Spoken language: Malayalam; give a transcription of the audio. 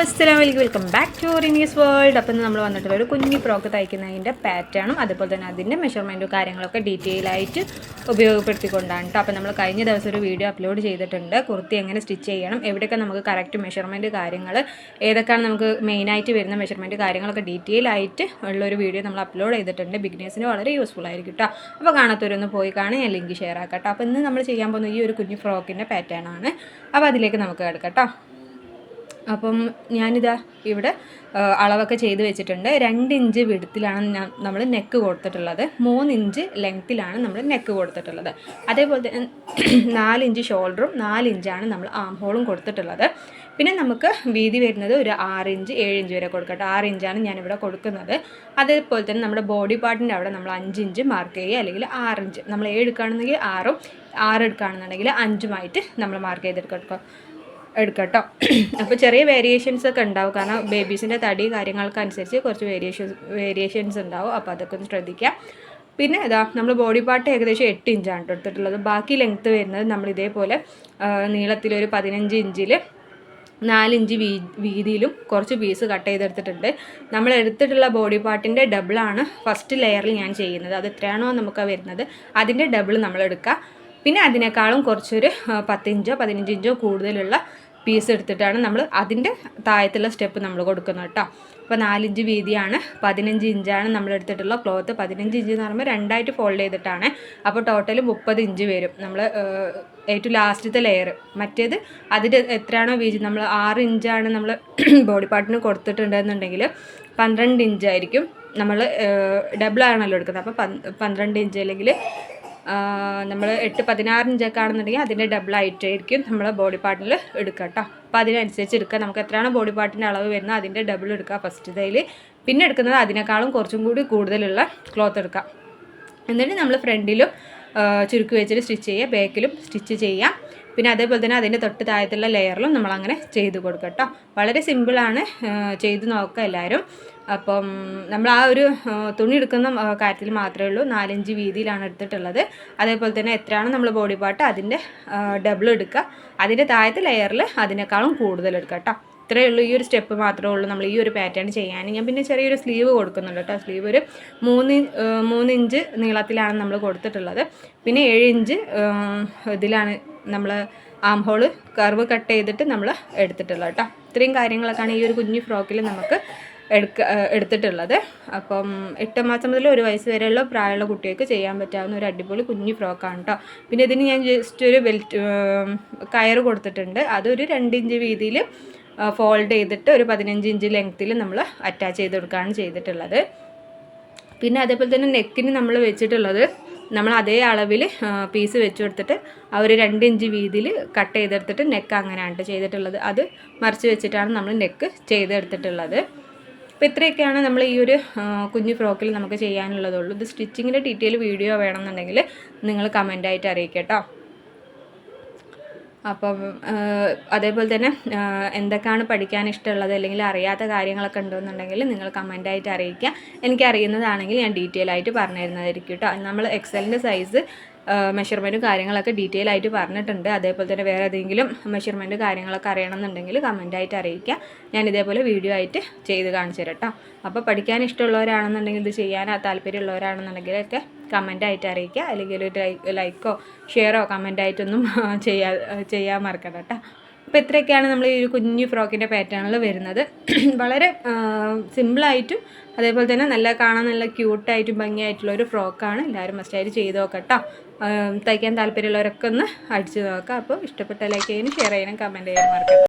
അസ്സലാം വലിക്കും welcome back to Orinees world അപ്പം നമ്മൾ വന്നിട്ടുള്ള ഒരു കുഞ്ഞു ഫ്രോക്ക് തയ്ക്കുന്നതിന്റെ പാറ്റേണും അതുപോലെ തന്നെ അതിന്റെ മെഷർമെന്റും കാര്യങ്ങളൊക്കെ ഡീറ്റെയിൽ ആയിട്ട് ഉപയോഗപ്പെടുത്തിക്കൊണ്ടാണ് കേട്ടോ അപ്പം നമ്മൾ കഴിഞ്ഞ ദിവസം ഒരു വീഡിയോ അപ്ലോഡ് ചെയ്തിട്ടുണ്ട്. കുർത്തി എങ്ങനെ സ്റ്റിച്ച് ചെയ്യണം എവിടെയൊക്കെ നമുക്ക് കറക്റ്റ് മെഷർമെന്റ് കാര്യങ്ങൾ ഏതൊക്കെയാണ് നമുക്ക് മെയിനായിട്ട് വരുന്ന മെഷർമെന്റ് കാര്യങ്ങളൊക്കെ ഡീറ്റെയിൽ ആയിട്ട് ഉള്ളൊരു വീഡിയോ നമ്മൾ അപ്ലോഡ് ചെയ്തിട്ടുണ്ട്. ബിഗ്നേഴ്സിന് വളരെ യൂസ്ഫുൾ ആയിരിക്കും കേട്ടോ അപ്പോൾ കാണാത്തവരൊന്ന് പോയി കാണാൻ ഞാൻ ലിങ്ക് ഷെയർ ആക്കാം കേട്ടോ അപ്പോൾ ഇന്ന് നമ്മൾ ചെയ്യാൻ പോകുന്ന ഈ ഒരു കുഞ്ഞു ഫ്രോക്കിന്റെ പാറ്റേണാണ് അപ്പോൾ അതിലേക്ക് നമുക്ക് കിടക്കാം കേട്ടോ അപ്പം ഞാനിതാ ഇവിടെ അളവൊക്കെ ചെയ്ത് വെച്ചിട്ടുണ്ട്. രണ്ട് ഇഞ്ച് വിടുത്തിലാണ് നമ്മൾ നെക്ക് കൊടുത്തിട്ടുള്ളത്. മൂന്ന് ഇഞ്ച് ലെങ്ത്തിലാണ് നമ്മൾ നെക്ക് കൊടുത്തിട്ടുള്ളത്. അതേപോലെ തന്നെ നാല് ഇഞ്ച് ഷോൾഡറും നാല് ഇഞ്ചാണ് നമ്മൾ ആം ഹോളും കൊടുത്തിട്ടുള്ളത്. പിന്നെ നമുക്ക് വീതി വരുന്നത് ഒരു ആറ് ഇഞ്ച് ഏഴ് ഇഞ്ച് വരെ കൊടുക്കട്ടെ. ആറ് ഇഞ്ചാണ് ഞാനിവിടെ കൊടുക്കുന്നത്. അതേപോലെ തന്നെ നമ്മുടെ ബോഡി പാർട്ടിന്റെ അവിടെ നമ്മൾ അഞ്ച് ഇഞ്ച് മാർക്ക് ചെയ്യുക അല്ലെങ്കിൽ ആറ് ഇഞ്ച്. നമ്മൾ ഏഴ് എടുക്കുകയാണെന്നുണ്ടെങ്കിൽ ആറും ആറ് എടുക്കുകയാണെന്നുണ്ടെങ്കിൽ അഞ്ചുമായിട്ട് നമ്മൾ മാർക്ക് ചെയ്തെടുക്കുക. എടുക്കട്ടോ. അപ്പോൾ ചെറിയ വേരിയേഷൻസ് ഒക്കെ ഉണ്ടാവും. കാരണം ബേബീസിന്റെ തടി കാര്യങ്ങൾക്ക് അനുസരിച്ച് കുറച്ച് വേരിയേഷൻസ് വേരിയേഷൻസ് ഉണ്ടാവും. അപ്പോൾ അതൊക്കെ ഒന്ന് ശ്രദ്ധിക്കുക പിന്നെ ഇതാ നമ്മൾ ബോഡി പാർട്ട് ഏകദേശം എട്ട് ഇഞ്ചാണ് ട്ടോ എടുത്തിട്ടുള്ളത്. ബാക്കി ലെങ്ത്ത് വരുന്നത് നമ്മൾ ഇതേപോലെ നീളത്തിലൊരു പതിനഞ്ച് ഇഞ്ചിൽ നാലിഞ്ച് വീ വീതിയിലും കുറച്ച് പീസ് കട്ട് ചെയ്തെടുത്തിട്ടുണ്ട്. നമ്മൾ എടുത്തിട്ടുള്ള ബോഡി പാർട്ടിന്റെ ഡബിളാണ് ഫസ്റ്റ് ലെയറിൽ ഞാൻ ചെയ്യുന്നത്. അത് എത്രയാണോ നമുക്ക് വരുന്നത്. അതിന്റെ ഡബിൾ നമ്മൾ എടുക്കുക പിന്നെ അതിനേക്കാളും കുറച്ചൊരു പത്തിഞ്ചോ പതിനഞ്ചിഞ്ചോ കൂടുതലുള്ള പീസ് എടുത്തിട്ടാണ് നമ്മൾ അതിന്റെ താഴത്തുള്ള സ്റ്റെപ്പ് നമ്മൾ കൊടുക്കുന്നത് കേട്ടോ. അപ്പോൾ നാലിഞ്ച് വീതിയാണ് പതിനഞ്ച് ഇഞ്ചാണ് നമ്മൾ എടുത്തിട്ടുള്ള ക്ലോത്ത് പതിനഞ്ച് ഇഞ്ച് എന്ന് പറയുമ്പോൾ രണ്ടായിട്ട് ഫോൾഡ് ചെയ്തിട്ടാണ്. അപ്പോൾ ടോട്ടൽ മുപ്പത് ഇഞ്ച് വരും. നമ്മൾ ഏറ്റവും ലാസ്റ്റത്തെ ലെയർ മറ്റേത് അതിന്റെ എത്രയാണോ വീതി? നമ്മൾ ആറ് ഇഞ്ചാണ് നമ്മൾ ബോഡി പാർട്ടിന് കൊടുത്തിട്ടുണ്ടെന്നുണ്ടെങ്കിൽ പന്ത്രണ്ട് ഇഞ്ചായിരിക്കും നമ്മൾ ഡബിൾ ആണല്ലോ എടുക്കുന്നത്. അപ്പോൾ പന്ത്രണ്ട് ഇഞ്ച് അല്ലെങ്കിൽ നമ്മൾ എട്ട് പതിനാറ് ഇഞ്ചൊക്കെ ആണെന്നുണ്ടെങ്കിൽ അതിന്റെ ഡബിൾ ആയിട്ടായിരിക്കും നമ്മൾ ബോഡി പാർട്ടിൽ എടുക്കുക കേട്ടോ അപ്പോൾ അതിനനുസരിച്ച് എടുക്കുക. നമുക്ക് എത്രയാണ് ബോഡി പാർട്ടിന്റെ അളവ് വരുന്നത് അതിന്റെ ഡബിൾ എടുക്കുക ഫസ്റ്റ് ഇതയിൽ പിന്നെ എടുക്കുന്നത് അതിനേക്കാളും കുറച്ചും കൂടി കൂടുതലുള്ള ക്ലോത്ത് എടുക്കാം എന്നിട്ട് നമ്മൾ ഫ്രണ്ടിലും ചുരുക്കി വെച്ചിട്ട് സ്റ്റിച്ച് ചെയ്യുക ബാക്കിലും സ്റ്റിച്ച് ചെയ്യാം പിന്നെ അതേപോലെ തന്നെ അതിന്റെ തൊട്ട് താഴത്തുള്ള ലെയറിലും നമ്മളങ്ങനെ ചെയ്ത് കൊടുക്കുക കേട്ടോ. വളരെ സിമ്പിളാണ് ചെയ്ത് നോക്കുക എല്ലാവരും. അപ്പം നമ്മൾ ആ ഒരു തുണി എടുക്കുന്ന കാര്യത്തിൽ മാത്രമേ ഉള്ളൂ. നാലഞ്ച് വീതിയിലാണ് എടുത്തിട്ടുള്ളത്. അതേപോലെ തന്നെ എത്രയാണ് നമ്മൾ ബോഡി പാർട്ട് അതിന്റെ ഡബിൾ എടുക്കുക. അതിന്റെ താഴത്തെ ലെയറിൽ അതിനേക്കാളും കൂടുതൽ എടുക്കുക കേട്ടോ. ഇത്രയേ ഉള്ളൂ. ഈ ഒരു സ്റ്റെപ്പ് മാത്രമേ ഉള്ളൂ നമ്മൾ ഈ ഒരു പാറ്റേൺ ചെയ്യാൻ. ഞാൻ പിന്നെ ചെറിയൊരു സ്ലീവ് കൊടുക്കുന്നുണ്ട് കേട്ടോ. സ്ലീവ് ഒരു മൂന്ന് മൂന്ന് ഇഞ്ച് നീളത്തിലാണ് നമ്മൾ കൊടുത്തിട്ടുള്ളത്. പിന്നെ ഏഴ് ഇഞ്ച് ഇതിലാണ് നമ്മൾ ആം ഹോൾ കർവ് കട്ട് ചെയ്തിട്ട് നമ്മൾ എടുത്തിട്ടുള്ളത് കേട്ടോ. ഇത്രയും കാര്യങ്ങളൊക്കെയാണ് ഈ ഒരു കുഞ്ഞു ഫ്രോക്കിൽ നമുക്ക് എടുക്ക എടുത്തിട്ടുള്ളത്. അപ്പം എട്ട് മാസം മുതൽ ഒരു വയസ്സ് വരെയുള്ള പ്രായമുള്ള കുട്ടികൾക്ക് ചെയ്യാൻ പറ്റാവുന്ന ഒരു അടിപൊളി കുഞ്ഞു ഫ്രോക്കാണ് കേട്ടോ. പിന്നെ ഇതിന് ഞാൻ ജസ്റ്റ് ഒരു ബെൽറ്റ് കയർ കൊടുത്തിട്ടുണ്ട്. അതൊരു രണ്ട് ഇഞ്ച് വീതിയിൽ ഫോൾഡ് ചെയ്തിട്ട് ഒരു പതിനഞ്ച് ഇഞ്ച് ലെങ്ത്തിൽ നമ്മൾ അറ്റാച്ച് ചെയ്ത് കൊടുക്കുകയാണ് ചെയ്തിട്ടുള്ളത്. പിന്നെ അതേപോലെ തന്നെ നെക്കിന് നമ്മൾ വെച്ചിട്ടുള്ളത് നമ്മൾ അതേ അളവിൽ പീസ് വെച്ച് കൊടുത്തിട്ട് ആ ഒരു രണ്ട് ഇഞ്ച് വീതിയിൽ കട്ട് ചെയ്തെടുത്തിട്ട് നെക്ക് അങ്ങനെയാണ് ചെയ്തിട്ടുള്ളത്. അത് മറിച്ച് വെച്ചിട്ടാണ് നമ്മൾ നെക്ക് ചെയ്തെടുത്തിട്ടുള്ളത്. അപ്പോൾ ഇത്രയൊക്കെയാണ് നമ്മൾ ഈ ഒരു കുഞ്ഞു ഫ്രോക്കിൽ നമുക്ക് ചെയ്യാനുള്ളതുള്ളൂ. ഇത് സ്റ്റിച്ചിങ്ങിന്റെ ഡീറ്റെയിൽ വീഡിയോ വേണമെന്നുണ്ടെങ്കിൽ നിങ്ങൾ കമന്റായിട്ട് അറിയിക്കുക കേട്ടോ അപ്പം അതേപോലെ തന്നെ എന്തൊക്കെയാണ് പഠിക്കാൻ ഇഷ്ടമുള്ളത് അല്ലെങ്കിൽ അറിയാത്ത കാര്യങ്ങളൊക്കെ ഉണ്ടെന്നുണ്ടെങ്കിൽ നിങ്ങൾ കമന്റായിട്ട് അറിയിക്കുക. എനിക്ക് അറിയുന്നതാണെങ്കിൽ ഞാൻ ഡീറ്റെയിൽ ആയിട്ട് പറഞ്ഞു തരുന്നതായിരിക്കും കേട്ടോ. നമ്മൾ എക്സലിന്റെ സൈസ് മെഷർമെന്റും കാര്യങ്ങളൊക്കെ ഡീറ്റെയിൽ ആയിട്ട് പറഞ്ഞിട്ടുണ്ട്. അതേപോലെ തന്നെ വേറെ ഏതെങ്കിലും മെഷർമെന്റ് കാര്യങ്ങളൊക്കെ അറിയണമെന്നുണ്ടെങ്കിൽ കമന്റായിട്ട് അറിയിക്കുക. ഞാൻ ഇതേപോലെ വീഡിയോ ആയിട്ട് ചെയ്ത് കാണിച്ചു തരാം കേട്ടോ അപ്പോൾ പഠിക്കാൻ ഇഷ്ടമുള്ളവരാണെന്നുണ്ടെങ്കിൽ ഇത് ചെയ്യാൻ താല്പര്യമുള്ളവരാണെന്നുണ്ടെങ്കിലൊക്കെ കമന്റായിട്ട് അറിയിക്കുക. അല്ലെങ്കിൽ ഒരു ലൈക്കോ ഷെയറോ കമന്റായിട്ടൊന്നും ചെയ്യാ ചെയ്യാൻ മറക്കണം കേട്ടോ അപ്പോൾ ഇത്രയൊക്കെയാണ് നമ്മൾ ഈ ഒരു കുഞ്ഞു ഫ്രോക്കിന്റെ പാറ്റേണിൽ വരുന്നത്. വളരെ സിമ്പിളായിട്ടും അതേപോലെ തന്നെ നല്ല കാണാൻ നല്ല ക്യൂട്ടായിട്ടും ഭംഗിയായിട്ടുള്ള ഒരു ഫ്രോക്കാണ് എല്ലാവരും മസ്റ്റായിട്ട് ചെയ്ത് നോക്കട്ടോ തയ്ക്കാൻ താല്പര്യമുള്ളവരൊക്കെ ഒന്ന് അടിച്ചു നോക്കാം. അപ്പോൾ ഇഷ്ടപ്പെട്ട ലൈക്ക് ചെയ്യാനും ഷെയർ ചെയ്യാനും കമന്റ് ചെയ്യാനും മറക്കണ്ട.